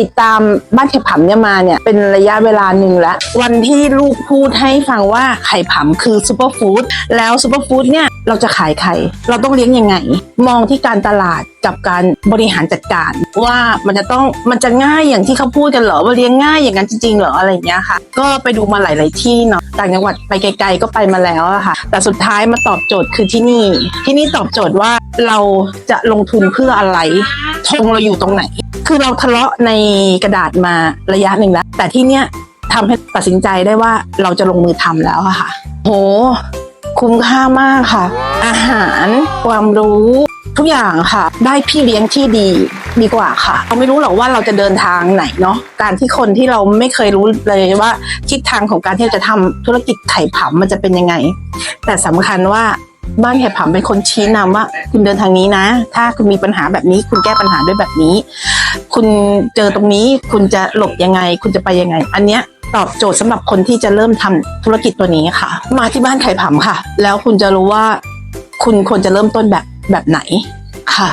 ติดตามบ้านไข่ผำเนี่ยมาเนี่ยเป็นระยะเวลาหนึ่งแล้ว วันที่ลูกพูดให้ฟังว่าไข่ผำคือซูเปอร์ฟู้ดแล้วซูเปอร์ฟู้ดเนี่ยเราจะขายไข่เราต้องเลี้ยงยังไง มองที่การตลาดกับการบริหารจัดการ ว่ามันจะต้องมันจะง่ายอย่างที่เขาพูดกันเหรอว่าเลี้ยงง่ายอย่างนั้นจริงๆเหรออะไรเงี้ยค่ะ ก็ไปดูมาหลาย ๆ ที่เนาะต่างจังหวัดไปไกล ๆ ก็ไปมาแล้วอะค่ะ แต่สุดท้ายมาตอบโจทย์คือที่นี่ ที่นี่ตอบโจทย์ว่าเราจะลงทุนเพื่ออะไรธงเราอยู่ตรงไหน คือเราทะเลาะในกระดาษมาระยะหนึ่งแล้ว แต่ที่เนี้ยทำให้ตัดสินใจได้ว่าเราจะลงมือทำแล้วค่ะ โห คุ้มค่ามากค่ะ อาหารความรู้ทุกอย่างค่ะ ได้พี่เลี้ยงที่ดีดีกว่าค่ะ เราไม่รู้หรอกว่าเราจะเดินทางไหนเนาะการที่คนที่เราไม่เคยรู้เลยว่าทิศทางของการที่จะทำธุรกิจไข่ผำมันจะเป็นยังไง แต่สำคัญว่าบ้านไข่ผำเป็นคนชี้นำว่า คุณเดินทางนี้นะ ถ้าคุณมีปัญหาแบบนี้คุณแก้ปัญหาด้วยแบบนี้ คุณเจอตรงนี้คุณจะหลบยังไง คุณจะไปยังไง อันเนี้ยตอบโจทย์สำหรับคนที่จะเริ่มทำธุรกิจตัวนี้ค่ะ มาที่บ้านไข่ผำค่ะ แล้วคุณจะรู้ว่า คุณควรจะเริ่มต้นแบบแบบไหนค่ะ